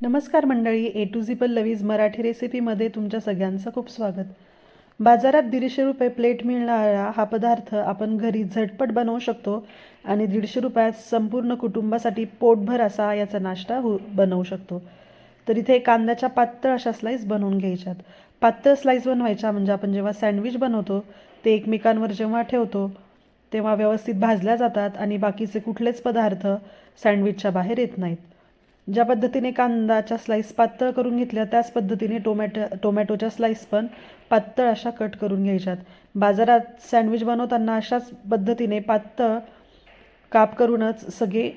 नमस्कार मंडळी A to झिपल लवीज मराठी रेसिपीमध्ये तुमच्या सगळ्यांचं खूप स्वागत. बाजारात दीडशे रुपये प्लेट मिळणारा हा पदार्थ आपण घरी झटपट बनवू शकतो आणि दीडशे रुपयात संपूर्ण कुटुंबासाठी पोटभर असा याचा नाश्ता हो बनवू शकतो. तर इथे कांद्याच्या पातळ अशा स्लाईस बनवून घ्यायच्यात. पातळ स्लाईस बनवायच्या म्हणजे आपण जेव्हा सँडविच बनवतो ते एकमेकांवर जेव्हा ठेवतो तेव्हा व्यवस्थित भाजल्या जातात आणि बाकीचे कुठलेच पदार्थ सँडविचच्या बाहेर येत नाहीत. ज्या पद्धतीने कांदाच्या स्लाईस पातळ करून घेतल्या त्याच पद्धतीने टोमॅटो टोमॅटोच्या स्लाईस पण पातळ अशा कट करून घ्यायच्यात. बाजारात सँडविच बनवताना अशाच पद्धतीने पातळ काप करूनच सगळे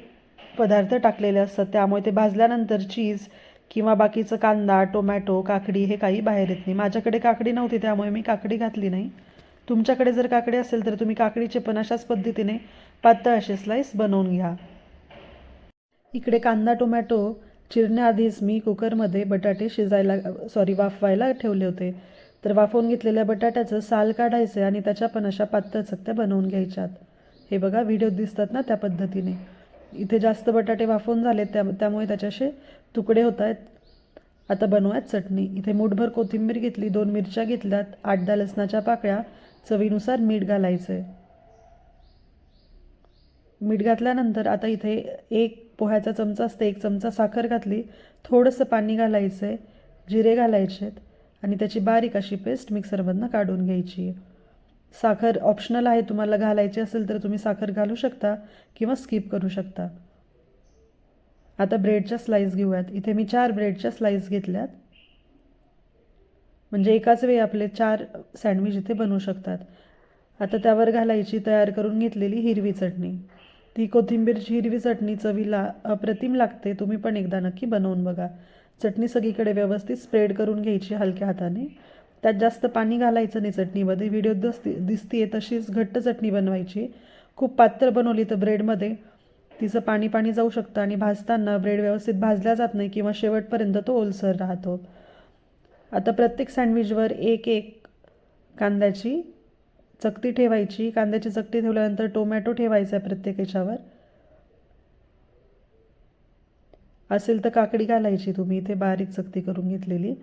पदार्थ टाकलेले असतात. त्यामुळे ते भाजल्यानंतर चीज किंवा बाकीचं कांदा टोमॅटो काकडी हे काही बाहेर येत नाही. माझ्याकडे काकडी नव्हती त्यामुळे मी काकडी घातली नाही. तुमच्याकडे जर काकडी असेल तर तुम्ही काकडीचे पण अशाच पद्धतीने पातळ असे स्लाईस बनवून घ्या. इकडे कांदा टोमॅटो चिरण्याआधीच मी कुकरमध्ये बटाटे शिजायला सॉरी वाफवायला ठेवले होते. तर वाफवून घेतलेल्या बटाट्याचं साल काढायचं आणि त्याच्या पण अशा पातळ चकत्या बनवून घ्यायच्यात. हे बघा व्हिडिओ दिसतात ना त्या पद्धतीने. इथे जास्त बटाटे वाफवून झाले त्या त्यामुळे त्याच्याशी तुकडे होत आहेत आता बनवूयात चटणी. इथे मूठभर कोथिंबीर घेतली दोन मिरच्या घेतल्यात आठ दहा लसणाच्या पाकळ्या चवीनुसार मीठ घालायचं आहे मीठ घातल्यानंतर आता इथे एक पोह्याचा चमचा असते एक चमचा साखर घातली थोडंसं पाणी घालायचं आहे जिरे घालायचे आहेत आणि त्याची बारीक अशी पेस्ट मिक्सरमधनं काढून घ्यायची. आहे साखर ऑप्शनल आहे तुम्हाला घालायची असेल तर तुम्ही साखर घालू शकता किंवा स्किप करू शकता. आता ब्रेडच्या स्लाईस घेऊयात. इथे मी चार ब्रेडच्या स्लाईस घेतल्यात. म्हणजे एकाच वेळी आपले चार सँडविच इथे बनवू शकतात. आता त्यावर घालायची तयार करून घेतलेली हिरवी चटणी. ती कोथिंबीरची हिरवी चटणी चवीला अप्रतिम लागते. तुम्ही पण एकदा नक्की बनवून बघा. चटणी सगळीकडे व्यवस्थित स्प्रेड करून घ्यायची हलक्या हाताने. त्यात जास्त पाणी घालायचं नाही चटणीमध्ये. व्हिडिओ दिसते दिसतीये तशीच घट्ट चटणी बनवायची. खूप पातळ बनवली तर ब्रेडमध्ये तिचं पाणी पाणी जाऊ शकतं आणि भाजताना ब्रेड व्यवस्थित भाजला जात नाही किंवा शेवटपर्यंत तो ओलसर राहतो. आता प्रत्येक सँडविचवर एक एक कांद्याची चकती ठेवायची कांद्याची चकती ठेवल्यानंतर टोमॅटो ठेवायचा आहे प्रत्येक याच्यावर. असेल तर काकडी घालायची तुम्ही इथे बारीक चकती करून घेतलेली.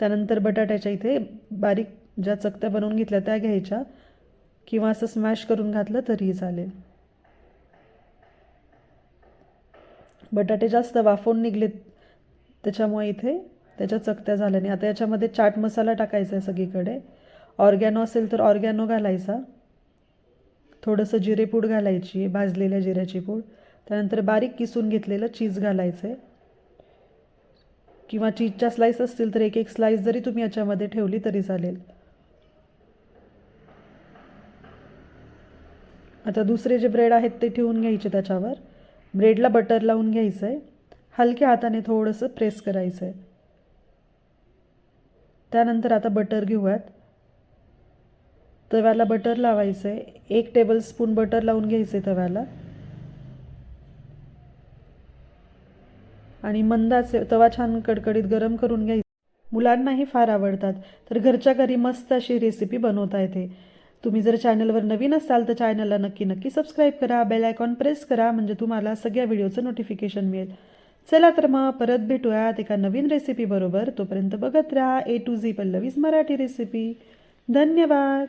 त्यानंतर बटाट्याच्या इथे बारीक ज्या चकत्या बनवून घेतल्या त्या घ्यायच्या. किंवा असं स्मॅश करून घातलं तरीही चालेल. बटाटे जास्त वाफवून निघलेत त्याच्यामुळे इथे त्याच्या चकत्या झाल्या नाही आता याच्यामध्ये चाट मसाला टाकायचा आहे सगळीकडे. ऑर्गॅनो असेल तर ऑर्गॅनो घालायचा. थोडंसं जिरेपूड घालायची भाजलेल्या जिऱ्याची पूड. त्यानंतर बारीक किसून घेतलेलं चीज घालायचं आहे किंवा चीजच्या स्लाईस असतील तर एक एक स्लाईस जरी तुम्ही याच्यामध्ये ठेवली तरी चालेल. आता दुसरे जे ब्रेड आहेत ते ठेवून घ्यायचे त्याच्यावर. ब्रेडला बटर लावून घ्यायचं आहे हलक्या हाताने थोडंसं प्रेस करायचं आहे त्यानंतर आता बटर घेऊयात. तव्याला बटर लावायचं आहे एक टेबल स्पून बटर लावून घ्यायचं आहे तव्याला. आणि मंदाचे तवा छान कडकडीत गरम करून घ्यायचा. मुलांनाही फार आवडतात. तर घरच्या घरी मस्त अशी रेसिपी बनवता येते. तुम्ही जर चॅनलवर नवीन असाल तर चॅनलला नक्की नक्की सबस्क्राईब करा. बेल आयकॉन प्रेस करा म्हणजे तुम्हाला सगळ्या व्हिडिओचं नोटिफिकेशन मिळेल. चला तर मग परत भेटूयात एका नवीन रेसिपीबरोबर तोपर्यंत बघत राहा A to Z Pallavi's Marathi recipe धन्यवाद!